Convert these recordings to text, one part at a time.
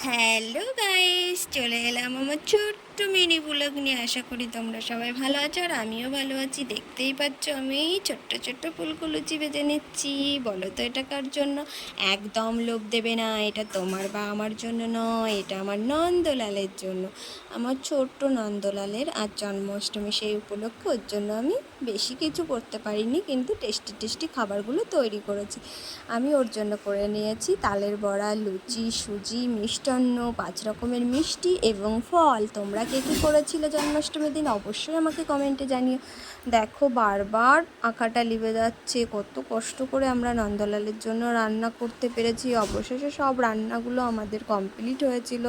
Hello guys চলে এলাম আমার ছোট্ট মিনি ব্লগ নিয়ে আশা করি তোমরা সবাই ভালো আছো আর আমিও ভালো আছি। দেখতেই পাচ্ছ আমি ছোট্ট ছোট্ট ফুলগুলো লুচি বেজে নিচ্ছি। বলো তো এটা কার জন্য? একদম লোভ দেবে না, এটা তোমার বা আমার জন্য নয়, এটা আমার নন্দলালের জন্য। আমার ছোট্ট নন্দলালের আর জন্মাষ্টমী, সেই উপলক্ষে ওর জন্য আমি বেশি কিছু করতে পারিনি, কিন্তু টেস্টি টেস্টি খাবারগুলো তৈরি করেছি। আমি ওর জন্য করে নিয়েছি তালের বড়া, লুচি, সুজি, মিষ্টান্ন, পাঁচ রকমের মিষ্টি এবং ফল। তোমরা কে কী করেছিলে জন্মাষ্টমীর দিন অবশ্যই আমাকে কমেন্টে জানিয়ে দেখো, বারবার আঁকাটা লিবে যাচ্ছে, কত কষ্ট করে আমরা নন্দলালের জন্য রান্না করতে পেরেছি। অবশেষে সব রান্নাগুলো আমাদের কমপ্লিট হয়েছিল।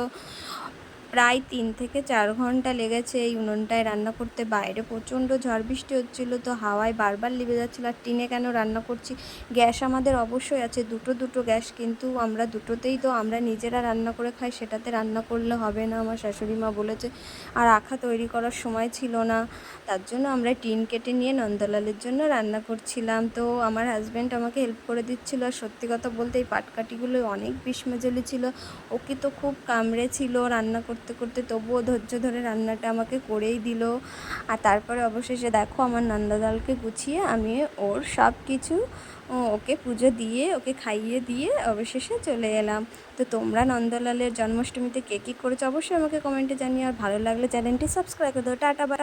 প্রায় তিন থেকে চার ঘণ্টা লেগেছে এই উনুনটায় রান্না করতে। বাইরে প্রচণ্ড ঝড় বৃষ্টি হচ্ছিল তো হাওয়ায় বারবার লিবে যাচ্ছিল। আর টিনে কেন রান্না করছি? গ্যাস আমাদের অবশ্যই আছে, দুটো দুটো গ্যাস। কিন্তু আমরা দুটোতেই তো আমরা নিজেরা রান্না করে খাই, সেটাতে রান্না করলে হবে না, আমার শাশুড়ি মা বলেছে। আর আখা তৈরি করার সময় ছিল না। তার জন্য আমরা টিন কেটে নিয়ে নন্দলালের জন্য রান্না করছিলাম। তো আমার হাজব্যান্ড আমাকে হেল্প করে দিচ্ছিল। আর সত্যি কথা বলতে এই পাটকাঠিগুলো অনেক বিষ্মজলি ছিল। ওকে তো খুব কামড়ে ছিল রান্না করতে। করতে করতে তবুও ধৈর্য ধরে রান্নাটা আমাকে করেই দিল। আর তারপরে অবশেষে দেখো আমার নন্দাদালকে গুছিয়ে আমি ওর সব কিছু ওকে পুজো দিয়ে, ওকে খাইয়ে দিয়ে অবশেষে চলে এলাম। তো তোমরা নন্দলালের জন্মাষ্টমীতে কে কী করেছ অবশ্যই আমাকে কমেন্টে জানিয়ে আর ভালো লাগলে চ্যানেলটি সাবস্ক্রাইব করে দাও। টাটা বা